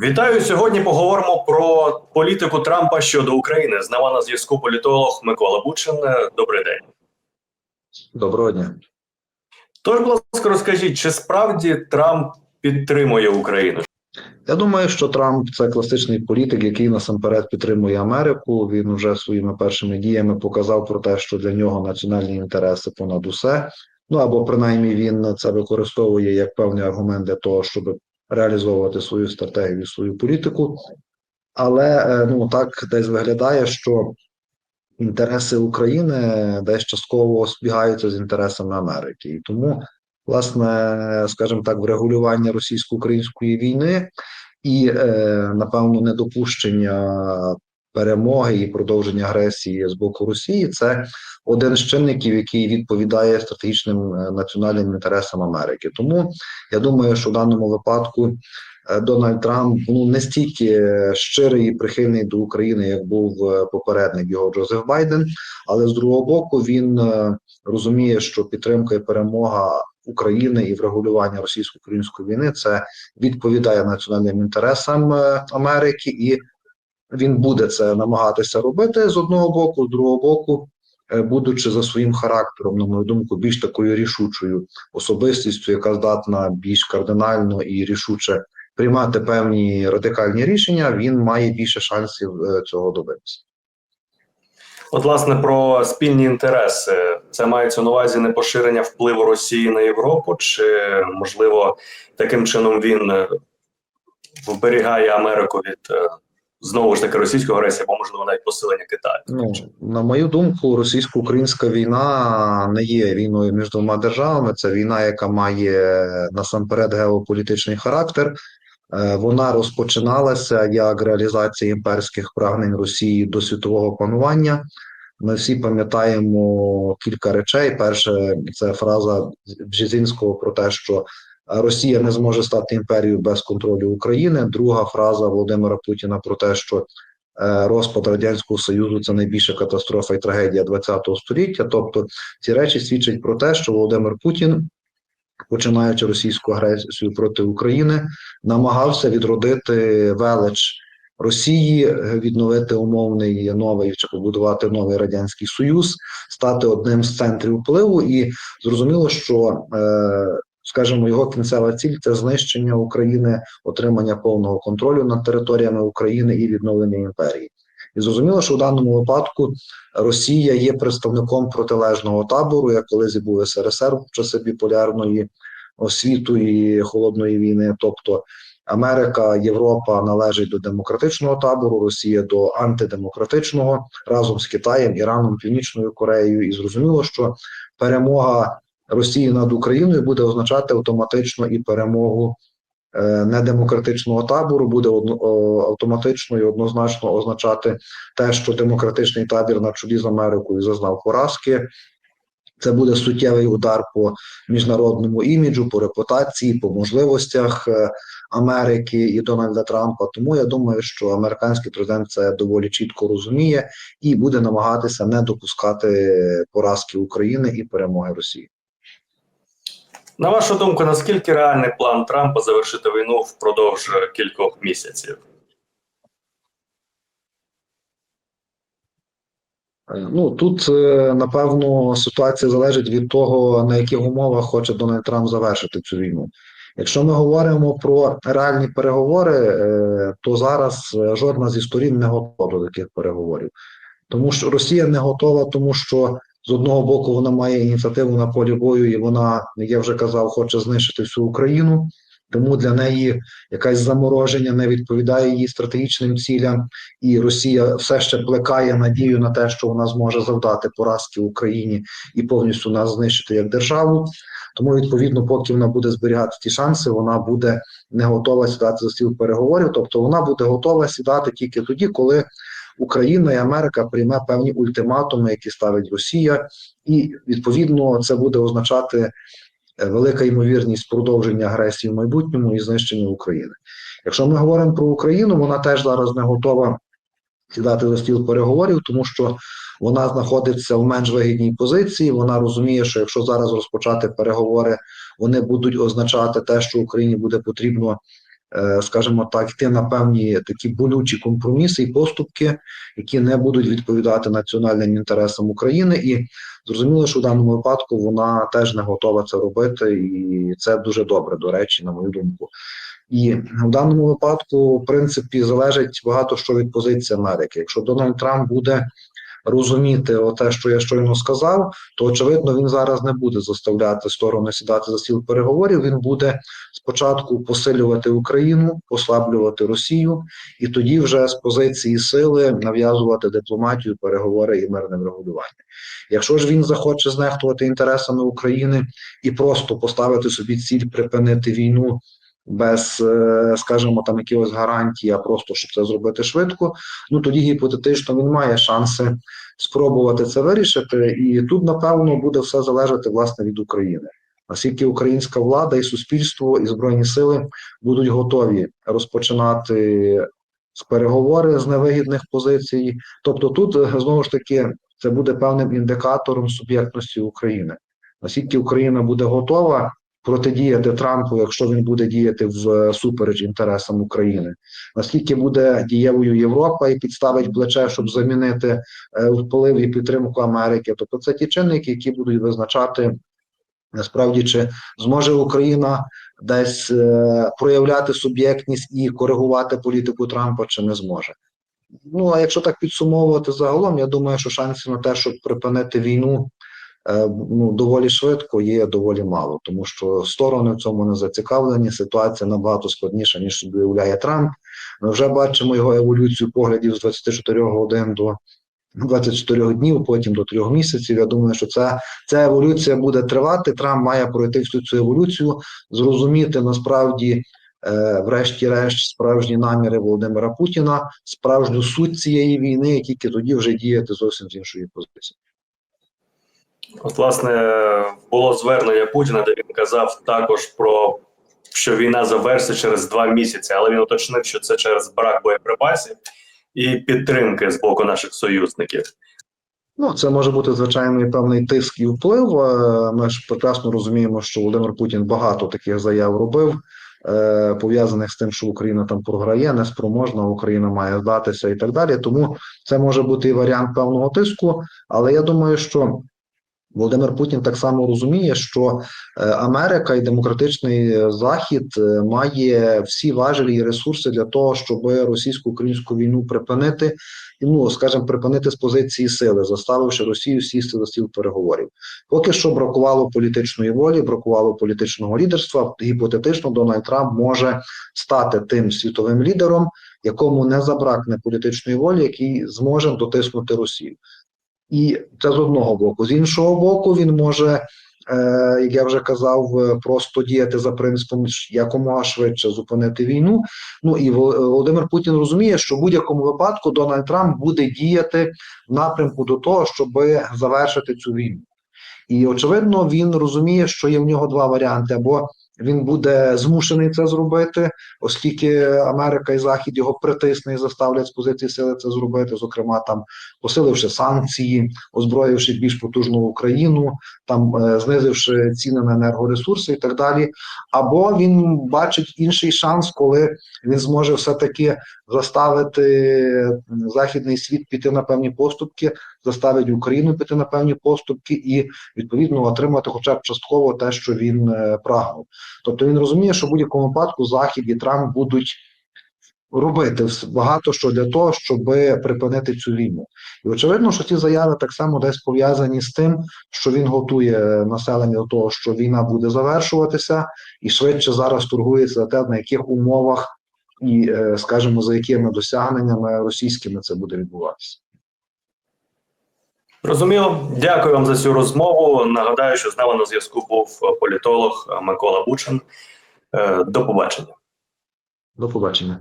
Вітаю! Сьогодні поговоримо про політику Трампа щодо України. З нами на зв'язку політолог Микола Бучин. Добрий день. Доброго дня. Тож, будь ласка, розкажіть, чи справді Трамп підтримує Україну? Я думаю, що Трамп це класичний політик, який насамперед підтримує Америку. Він вже своїми першими діями показав про те, що для нього національні інтереси понад усе. Ну або принаймні він це використовує як певний аргумент для того, щоб реалізовувати свою стратегію, свою політику. Але е, ну так десь виглядає, що інтереси України десь частково збігаються з інтересами Америки, і тому, власне, скажімо так, врегулювання російсько-української війни і, е, напевно, недопущення перемоги і продовження агресії з боку Росії це один з чинників, який відповідає стратегічним е, національним інтересам Америки. Тому я думаю, що в даному випадку е, Дональд Трамп ну не стільки щирий і прихильний до України, як був е, попередник його Джозеф Байден, але з другого боку він е, розуміє, що підтримка і перемога України і врегулювання російсько-української війни це відповідає національним інтересам е, Америки, і він буде це намагатися робити з одного боку, з другого боку. е, Будучи за своїм характером, на мою думку, більш такою рішучою особистістю, яка здатна більш кардинально і рішуче приймати певні радикальні рішення, він має більше шансів е, цього добитися. От, власне, про спільні інтереси. Це мається на увазі не поширення впливу Росії на Європу, чи можливо таким чином він е, вберігає Америку від знову ж таки російської агресії, або можливо навіть посилення Китаю. Ну на мою думку, російсько-українська війна не є війною між двома державами. Це війна, яка має насамперед геополітичний характер. Е, Вона розпочиналася як реалізація імперських прагнень Росії до світового панування. Ми всі пам'ятаємо кілька речей. Перше, це фраза Бжезінського про те, що Росія не зможе стати імперією без контролю України. Друга фраза Володимира Путіна про те, що е, розпад радянського союзу це найбільша катастрофа і трагедія ХХ століття. Тобто ці речі свідчать про те, що Володимир Путін, починаючи російську агресію проти України, намагався відродити велич Росії, відновити умовний новий чи побудувати новий радянський союз, стати одним з центрів впливу, і зрозуміло, що е, скажімо, його кінцева ціль це знищення України, отримання повного контролю над територіями України і відновлення імперії. І зрозуміло, що в даному випадку Росія є представником протилежного табору, як колись був СРСР в часи біполярної освіту і холодної війни. Тобто Америка, Європа належить до демократичного табору, Росія до антидемократичного разом з Китаєм, Іраном, Північною Кореєю. І зрозуміло, що перемога Росії над Україною буде означати автоматично і перемогу е, недемократичного табору, буде о, автоматично і однозначно означати те, що демократичний табір на чолі з Америкою зазнав поразки. Це буде суттєвий удар по міжнародному іміджу, по репутації, по можливостях е, Америки і Дональда Трампа. Тому я думаю, що американський президент це доволі чітко розуміє і буде намагатися не допускати поразки України і перемоги Росії. На вашу думку, наскільки реальний план Трампа завершити війну впродовж кількох місяців? Е, Ну тут е, напевно ситуація залежить від того, на яких умовах хоче Дональд Трамп завершити цю війну. Якщо ми говоримо про реальні переговори, е, то зараз е, жодна зі сторін не готова до таких переговорів, тому що Росія не готова, тому що з одного боку вона має ініціативу на полі бою, і вона, як я вже казав, хоче знищити всю Україну. Тому для неї якесь замороження не відповідає її стратегічним цілям, і Росія все ще плекає надію на те, що вона зможе завдати поразки Україні і повністю нас знищити як державу. Тому, відповідно, поки вона буде зберігати ті шанси, вона буде не готова сідати за стіл переговорів. Тобто вона буде готова сідати тільки тоді, коли Україна і Америка прийме певні ультиматуми, які ставить Росія, і відповідно це буде означати е, велика ймовірність продовження агресії в майбутньому і знищення України. Якщо ми говоримо про Україну, вона теж зараз не готова сідати за стіл переговорів, тому що вона знаходиться в менш вигідній позиції. Вона розуміє, що якщо зараз розпочати переговори, вони будуть означати те, що Україні буде потрібно скажімо так, йти на певні такі болючі компроміси і поступки, які не будуть відповідати національним інтересам України. І зрозуміло, що в даному випадку вона теж не готова це робити, і це дуже добре, до речі, на мою думку. І в даному випадку, в принципі, залежить багато що від позиції Америки. Якщо Дональд Трамп буде розуміти те, що я щойно сказав, то очевидно він зараз не буде заставляти сторони сідати за стіл переговорів. Він буде спочатку посилювати Україну, послаблювати Росію, і тоді вже з позиції сили нав'язувати дипломатію, переговори і мирне врегулювання. Якщо ж він захоче знехтувати інтересами України і просто поставити собі ціль припинити війну без, е, скажімо, там якихось гарантій, а просто щоб це зробити швидко, ну тоді гіпотетично він має шанси спробувати це вирішити, і тут, напевно, буде все залежати власне від України. Наскільки українська влада і суспільство і збройні сили будуть готові розпочинати переговори з невигідних позицій, тобто тут е, знову ж таки це буде певним індикатором суб'єктності України. Наскільки Україна буде готова протидіяти Трампу, якщо він буде діяти в супереч інтересам України, наскільки буде дієвою Європа і підставить плече, щоб замінити е, вплив і підтримку Америки. Тобто це ті чинники, які будуть визначати насправді, чи зможе Україна десь е, проявляти суб'єктність і коригувати політику Трампа, чи не зможе. Ну а якщо так підсумовувати загалом, я думаю, що шансів на те, щоб припинити війну е, ну, доволі швидко, є доволі мало, тому що сторони в цьому не зацікавлені. Ситуація набагато складніша, ніж собі уявляє Трамп. Ми вже бачимо його еволюцію поглядів з 24 годин до 24 днів, потім до 3 місяців. Я думаю, що ця, ця еволюція буде тривати. Трамп має пройти всю цю еволюцію, зрозуміти насправді. е, Врешті-решт, справжні наміри Володимира Путіна, справжню суть цієї війни, тільки тоді вже діяти зовсім з іншої позиції. От, власне, було звернення Путіна, де він казав також про що війна завершиться через два місяці, але він уточнив, що це через брак боєприпасів і підтримки з боку наших союзників. Ну, це може бути звичайно і певний тиск і вплив. Е, Ми ж прекрасно розуміємо, що Володимир Путін багато таких заяв робив, е, пов'язаних з тим, що Україна там програє, неспроможна, Україна має здатися і так далі. Тому це може бути і варіант певного тиску. Але я думаю, що Володимир Путін так само розуміє, що е, Америка і демократичний Захід е, має всі важелі і ресурси для того, щоб російсько-українську війну припинити і, ну, скажімо, припинити з позиції сили, заставивши Росію сісти за стіл переговорів. Поки що бракувало політичної волі, бракувало політичного лідерства. Гіпотетично Дональд Трамп може стати тим світовим лідером, якому не забракне політичної волі, який зможе дотиснути Росію. І це з одного боку. З іншого боку, він може, е, як я вже казав, е, просто діяти за принципом якомога швидше зупинити війну. Ну і Володимир Путін розуміє, що в будь-якому випадку Дональд Трамп буде діяти в напрямку до того, щоб завершити цю війну. І очевидно, він розуміє, що є в нього два варіанти: або він буде змушений це зробити, оскільки Америка і Захід його притисне і заставлять з позиції сили це зробити, зокрема там посиливши санкції, озброївши більш потужну Україну, там е, знизивши ціни на енергоресурси і так далі. Або він бачить інший шанс, коли він зможе все таки заставити західний світ піти на певні поступки, заставить Україну піти на певні поступки і відповідно отримати, хоча б частково те, що він е, прагнув. Тобто він розуміє, що в будь-якому випадку Захід і Трамп будуть робити багато що для того, щоб припинити цю війну. І очевидно, що ці заяви так само десь пов'язані з тим, що він готує населення до того, що війна буде завершуватися, і швидше зараз торгується за те, на яких умовах і, е, скажімо, за якими досягненнями російськими це буде відбуватися. Розуміло, дякую вам за цю розмову. Нагадаю, що з нами на зв'язку був політолог Микола Бучин. Е, До побачення. До побачення.